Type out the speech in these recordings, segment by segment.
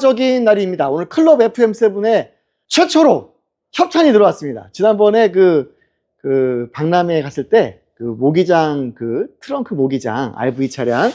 적인 날입니다. 오늘 클럽 FM7에 최초로 협찬이 들어왔습니다. 지난번에 그, 그, 박람회에 갔을 때, 그 모기장, 그 트렁크 모기장, RV 차량,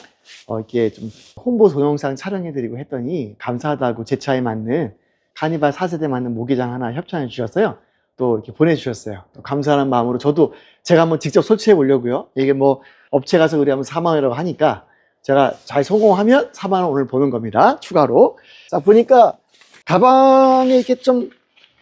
어, 이렇게 좀 홍보 동영상 촬영해드리고 했더니, 감사하다고 제 차에 맞는 카니발 4세대 맞는 모기장 하나 협찬해 주셨어요. 또 이렇게 보내주셨어요. 또 감사하는 마음으로 저도 제가 한번 직접 설치해 보려고요. 이게 뭐 업체 가서 의뢰하면 4만 원이라고 하니까 제가 잘 성공하면 4만 원 오늘 보는 겁니다. 추가로. 자, 보니까 가방에 이렇게 좀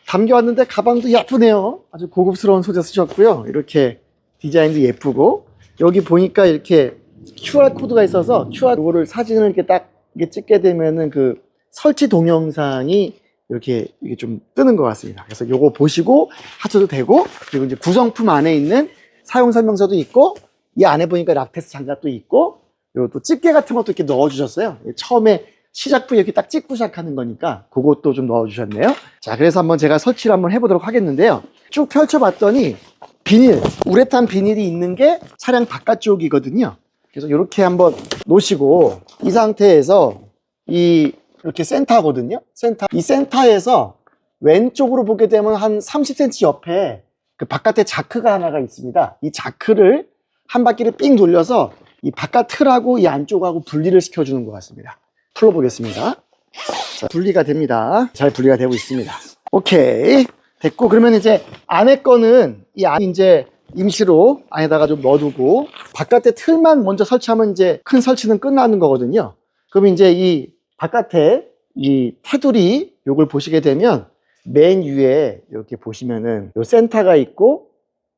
담겨왔는데 가방도 예쁘네요. 아주 고급스러운 소재 쓰셨고요. 이렇게 디자인도 예쁘고 여기 보니까 이렇게 QR 코드가 있어서 QR 코드를 사진을 이렇게 딱 이렇게 찍게 되면은 그 설치 동영상이 이렇게 이게 좀 뜨는 것 같습니다. 그래서 요거 보시고 하셔도 되고 그리고 이제 구성품 안에 있는 사용 설명서도 있고 이 안에 보니까 락테스 장갑도 있고 그리고 또 집게 같은 것도 이렇게 넣어주셨어요. 처음에 시작부 이렇게 딱 찍고 시작하는 거니까 그것도 좀 넣어주셨네요. 자, 그래서 한번 제가 설치를 한번 해보도록 하겠는데요. 쭉 펼쳐봤더니 비닐, 우레탄 비닐이 있는 게 차량 바깥쪽이거든요. 그래서 이렇게 한번 놓으시고 이 상태에서 이 이렇게 센터거든요. 센터. 이 센터에서 왼쪽으로 보게 되면 한 30cm 옆에 그 바깥에 자크가 하나가 있습니다. 이 자크를 한 바퀴를 삥 돌려서 이 바깥 틀하고 이 안쪽하고 분리를 시켜주는 것 같습니다. 풀어보겠습니다. 자, 분리가 됩니다. 잘 분리가 되고 있습니다. 오케이. 됐고, 그러면 이제 안에 거는 이 안 이제 임시로 안에다가 좀 넣어두고 바깥에 틀만 먼저 설치하면 이제 큰 설치는 끝나는 거거든요. 그럼 이제 이 바깥에 이 테두리 요걸 보시게 되면 맨 위에 이렇게 보시면은 요 센터가 있고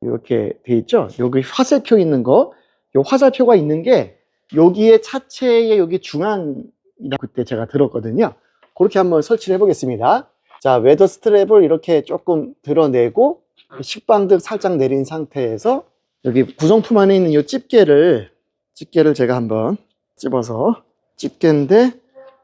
이렇게 돼 있죠. 여기 화살표 있는 거, 요 화살표가 있는 게 여기에 차체의 여기 중앙이라 그때 제가 들었거든요. 그렇게 한번 설치를 해보겠습니다. 자, 웨더 스트랩을 이렇게 조금 드러내고 식방등 살짝 내린 상태에서 여기 구성품 안에 있는 이 집게를 집게를 제가 한번 집어서 집게인데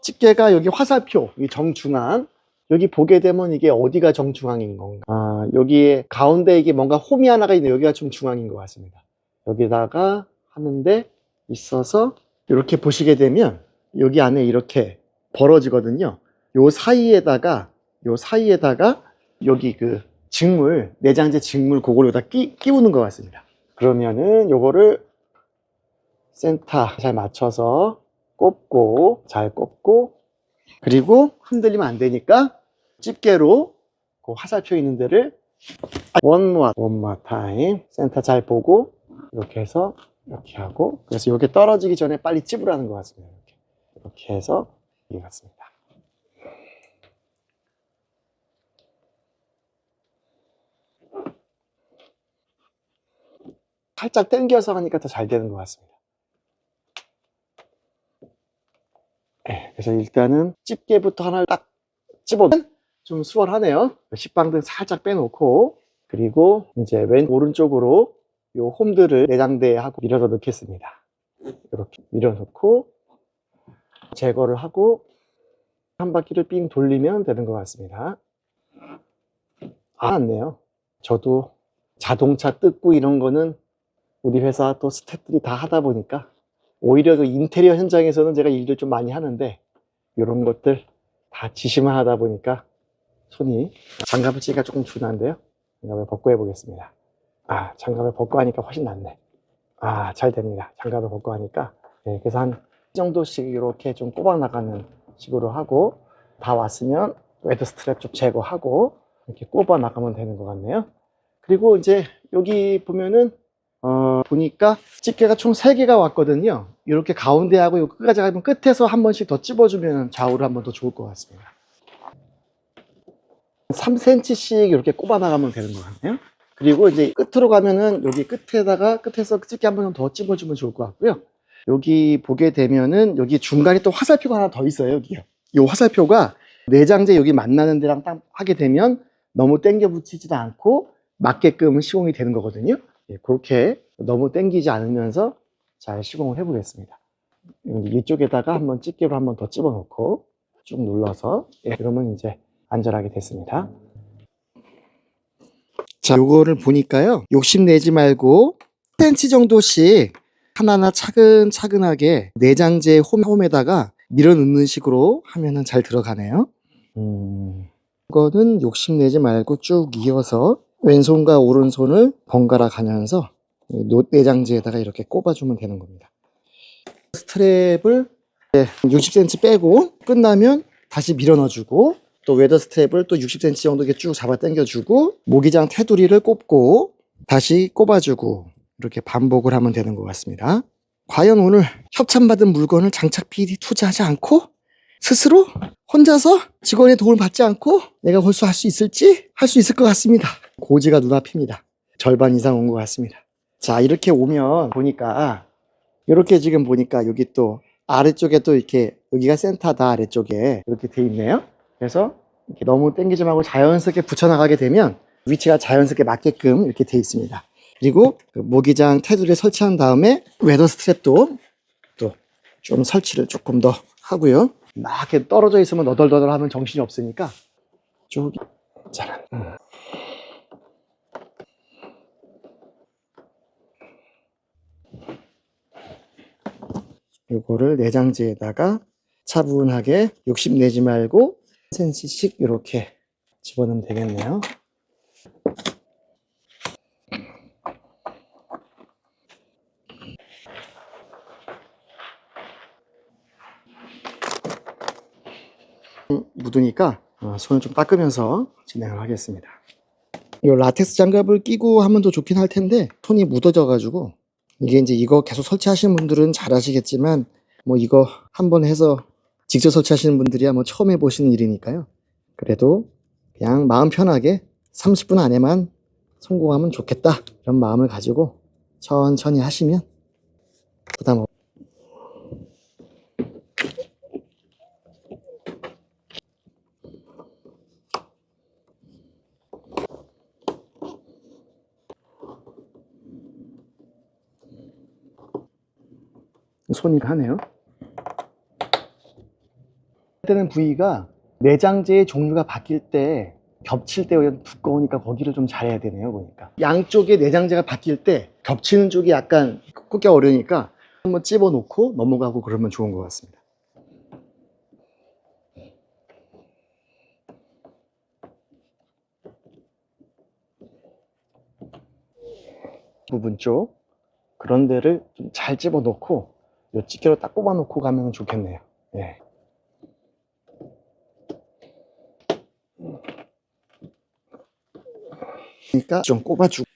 집게가 여기 화살표 이 정중앙 여기 보게 되면 이게 어디가 정중앙인 건가 아 여기에 가운데 이게 뭔가 홈이 하나가 있는데 여기가 좀 중앙인 것 같습니다 여기다가 하는데 있어서 이렇게 보시게 되면 여기 안에 이렇게 벌어지거든요. 요 사이에다가 요 사이에다가 여기 그 직물 내장재 직물 그걸 여기다 끼, 끼우는 것 같습니다. 그러면은 요거를 센터 잘 맞춰서 꼽고 잘 꼽고 그리고 흔들리면 안 되니까 집게로 그 화살표 있는 데를 one more time 센터 잘 보고 이렇게 해서 이렇게 하고 그래서 이게 떨어지기 전에 빨리 찝으라는 것 같습니다. 이렇게, 이렇게 해서 이게 같습니다. 살짝 당겨서 하니까 더 잘 되는 것 같습니다. 네, 그래서 일단은 집게부터 하나를 딱 집어보면 좀 수월하네요. 식빵등 살짝 빼놓고 그리고 이제 왼 오른쪽으로 요 홈들을 내장대하고 밀어서 넣겠습니다. 이렇게 밀어넣고 제거를 하고 한 바퀴를 삥 돌리면 되는 것 같습니다. 아, 맞네요. 저도 자동차 뜯고 이런 거는 우리 회사 또 스태프들이 다 하다 보니까 오히려 그 인테리어 현장에서는 제가 일을 좀 많이 하는데 이런 것들 다 지시만 하다 보니까 손이 장갑을 치기가 조금 준한데요. 장갑을 벗고 해보겠습니다. 아 장갑을 벗고 하니까 훨씬 낫네. 아 잘 됩니다. 장갑을 벗고 하니까 네, 그래서 한 이 정도씩 이렇게 좀 꼽아 나가는 식으로 하고 다 왔으면 웨드 스트랩 좀 제거하고 이렇게 꼽아 나가면 되는 것 같네요. 그리고 이제 여기 보면은 어, 보니까 집게가 총 3개가 왔거든요. 이렇게 가운데하고 요 끝까지 가면 끝에서 한 번씩 더 찝어주면 좌우로 한 번 더 좋을 것 같습니다. 3cm씩 이렇게 꼽아 나가면 되는 것 같네요. 그리고 이제 끝으로 가면은 여기 끝에다가 끝에서 집게 한 번 더 찝어주면 좋을 것 같고요. 여기 보게 되면은 여기 중간에 또 화살표가 하나 더 있어요. 여기요. 이 화살표가 내장재 여기 만나는 데랑 딱 하게 되면 너무 당겨 붙이지도 않고 맞게끔 시공이 되는 거거든요. 예, 그렇게 너무 당기지 않으면서 잘 시공을 해보겠습니다. 이쪽에다가 한번 집게로 한번 더 집어넣고 쭉 눌러서 예, 그러면 이제 안전하게 됐습니다. 자, 요거를 보니까요. 욕심내지 말고 10cm 정도씩 하나하나 차근차근하게 내장재 홈, 홈에다가 밀어 넣는 식으로 하면은 잘 들어가네요. 음, 이거는 욕심내지 말고 쭉 이어서 왼손과 오른손을 번갈아 가면서 노 내장지에다가 이렇게 꼽아주면 되는 겁니다. 스트랩을 60cm 빼고 끝나면 다시 밀어 넣어주고 또 웨더 스트랩을 또 60cm 정도 이렇게 쭉 잡아 당겨주고 모기장 테두리를 꼽고 다시 꼽아주고 이렇게 반복을 하면 되는 것 같습니다. 과연 오늘 협찬받은 물건을 장착 PD 투자하지 않고 스스로 혼자서 직원의 도움을 받지 않고 내가 홀수할 수 있을지 할 수 있을 것 같습니다. 고지가 눈앞입니다. 절반 이상 온 것 같습니다. 자 이렇게 오면 보니까 이렇게 지금 보니까 여기 또 아래쪽에 또 이렇게 여기가 센터다 아래쪽에 이렇게 돼 있네요. 그래서 이렇게 너무 당기지 말고 자연스럽게 붙여나가게 되면 위치가 자연스럽게 맞게끔 이렇게 돼 있습니다. 그리고 그 모기장 테두리에 설치한 다음에 웨더 스트랩도 또 좀 설치를 조금 더 하고요. 막 이렇게 떨어져 있으면 너덜너덜 하면 정신이 없으니까 쭉 짜란. 음. 요거를 내장지에다가 차분하게 욕심 내지 말고 1cm씩 이렇게 집어넣으면 되겠네요. 묻으니까 어, 손을 좀 닦으면서 진행을 하겠습니다. 이 라텍스 장갑을 끼고 하면 더 좋긴 할 텐데 손이 묻어져 가지고 이게 이제 이거 계속 설치하시는 분들은 잘 아시겠지만 뭐 이거 한 번 해서 직접 설치하시는 분들이야 뭐 처음 해보시는 일이니까요. 그래도 그냥 마음 편하게 30분 안에만 성공하면 좋겠다 이런 마음을 가지고 천천히 하시면 부담 없. 손이 가네요. 때는 부위가 내장재의 종류가 바뀔 때 겹칠 때 두꺼우니까 거기를 좀 잘해야 되네요 보니까. 양쪽의 내장재가 바뀔 때 겹치는 쪽이 약간 꽂기 어려우니까 한번 찝어 놓고 넘어가고 그러면 좋은 것 같습니다. 부분 쪽 그런 데를 좀잘 찝어 놓고 요 집게로 딱 뽑아 놓고 가면 좋겠네요. 예. 그러니까 좀 꼽아주고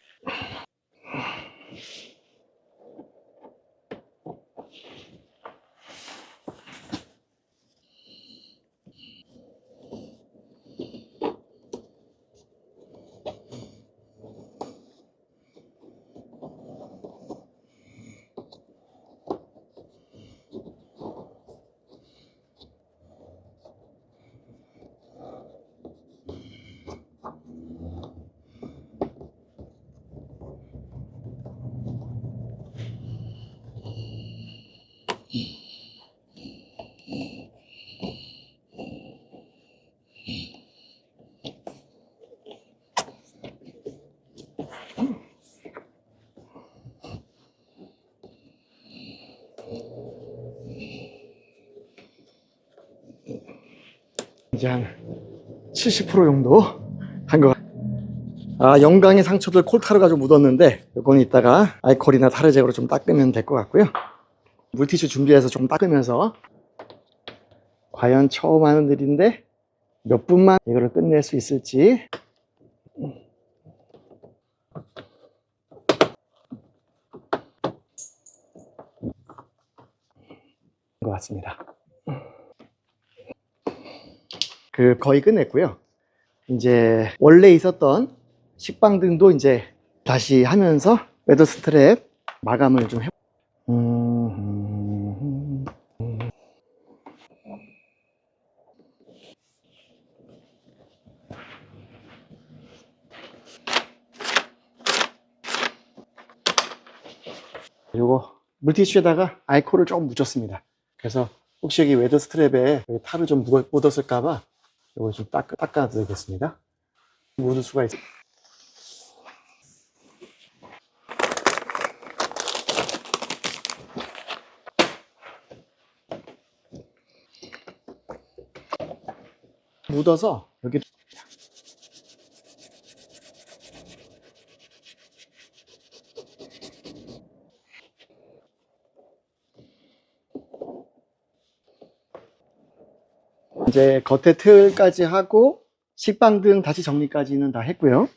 이제 한 70% 정도 한 것 같아요. 아, 영광의 상처들 콜타르 가지고 묻었는데 이건 이따가 알코올이나 타르제으로 좀 닦으면 될 것 같고요. 물티슈 준비해서 좀 닦으면서 과연 처음 하는 일인데 몇 분만 이거를 끝낼 수 있을지 것 같습니다. 그 거의 끝냈고요. 이제 원래 있었던 식빵 등도 이제 다시 하면서 웨더 스트랩 마감을 좀 해. 음, 요거 물티슈에다가 알코올을 조금 묻혔습니다. 그래서 혹시 여기 웨더 스트랩에 여기 탈을 좀 묻- 묻었을까봐 이걸 좀 닦, 닦아드리겠습니다. 모를 수가 있어. 묻어서 여기 이제 겉에 틀까지 하고 식빵등 다시 정리까지는 다 했고요.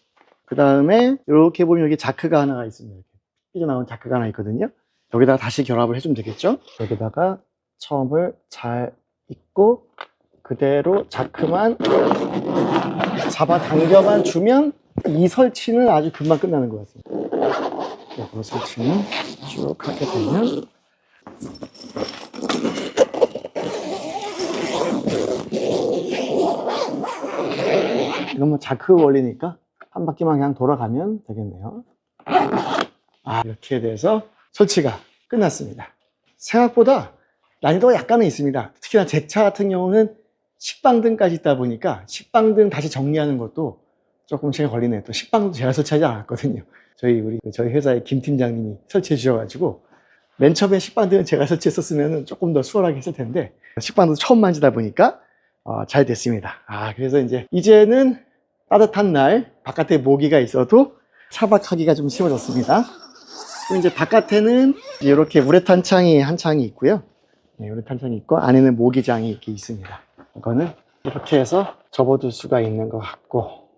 그 다음에 이렇게 보면 여기 자크가 하나가 있습니다. 이렇게 삐져나온 자크가 하나 있거든요. 여기다가 다시 결합을 해주면 되겠죠. 여기다가 처음을 잘 입고 그대로 자크만 잡아당겨만 주면 이 설치는 아주 금방 끝나는 것 같습니다. 네, 그 설치는 쭉 하게 되면 이건 뭐 자크 원리니까 한 바퀴만 그냥 돌아가면 되겠네요. 아, 이렇게 돼서 설치가 끝났습니다. 생각보다 난이도가 약간은 있습니다. 특히나 제 차 같은 경우는 식빵등까지 있다 보니까 식빵등 다시 정리하는 것도 조금 시간 걸리네요. 또 식빵도 제가 설치하지 않았거든요. 저희 우리 저희 회사의 김 팀장님이 설치해 주셔가지고 맨 처음에 식빵등은 제가 설치했었으면 조금 더 수월하게 했을 텐데 식빵도 처음 만지다 보니까 어, 잘 됐습니다. 아 그래서 이제 이제는 따뜻한 날 바깥에 모기가 있어도 차박하기가 좀 쉬워졌습니다. 그리고 이제 바깥에는 이렇게 우레탄 창이 한 창이 있고요. 네, 우레탄 창이 있고 안에는 모기장이 이렇게 있습니다. 이거는 이렇게 해서 접어둘 수가 있는 것 같고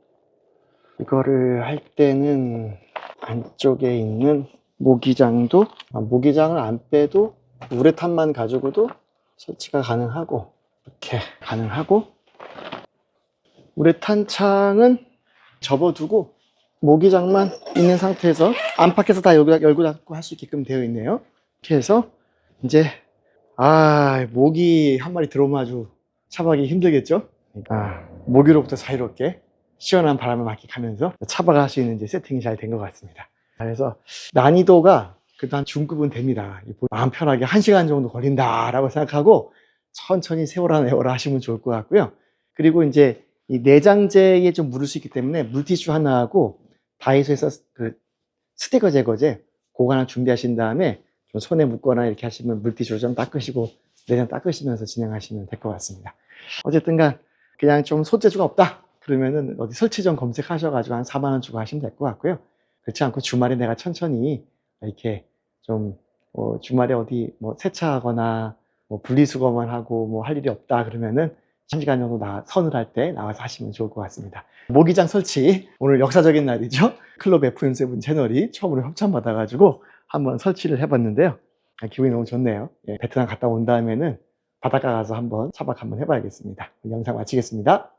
이거를 할 때는 안쪽에 있는 모기장도 아, 모기장을 안 빼도 우레탄만 가지고도 설치가 가능하고 이렇게 가능하고 우레탄 창은 접어두고 모기장만 있는 상태에서 안팎에서 다 열고, 열고 닫고 할 수 있게끔 되어 있네요. 이렇게 해서 이제 아 모기 한 마리 들어오면 아주 차박이 힘들겠죠? 그러니까 모기로부터 자유롭게 시원한 바람을 맞게 가면서 차박을 할 수 있는 세팅이 잘 된 것 같습니다. 그래서 난이도가 한 중급은 됩니다. 마음 편하게 한 시간 정도 걸린다 라고 생각하고 천천히 세월아 내월아 하시면 좋을 것 같고요. 그리고 이제 이 내장재에 좀 묻을 수 있기 때문에 물티슈 하나하고 다이소에서 그 스티커 제거제 그거 하나 준비하신 다음에 좀 손에 묻거나 이렇게 하시면 물티슈로 좀 닦으시고 내장 닦으시면서 진행하시면 될 것 같습니다. 어쨌든간 그냥 좀 손재주가 없다 그러면은 어디 설치점 검색하셔가지고 한 4만 원 주고 하시면 될 것 같고요. 그렇지 않고 주말에 내가 천천히 이렇게 좀 어, 주말에 어디 뭐 세차하거나 뭐 분리수거만 하고 뭐 할 일이 없다 그러면은 한 시간 정도 나, 선을 할 때 나와서 하시면 좋을 것 같습니다. 모기장 설치 오늘 역사적인 날이죠. 클럽 FM7 채널이 처음으로 협찬받아가지고 한번 설치를 해봤는데요. 아, 기분이 너무 좋네요. 예, 베트남 갔다 온 다음에는 바닷가 가서 한번 차박 한번 해봐야겠습니다. 영상 마치겠습니다.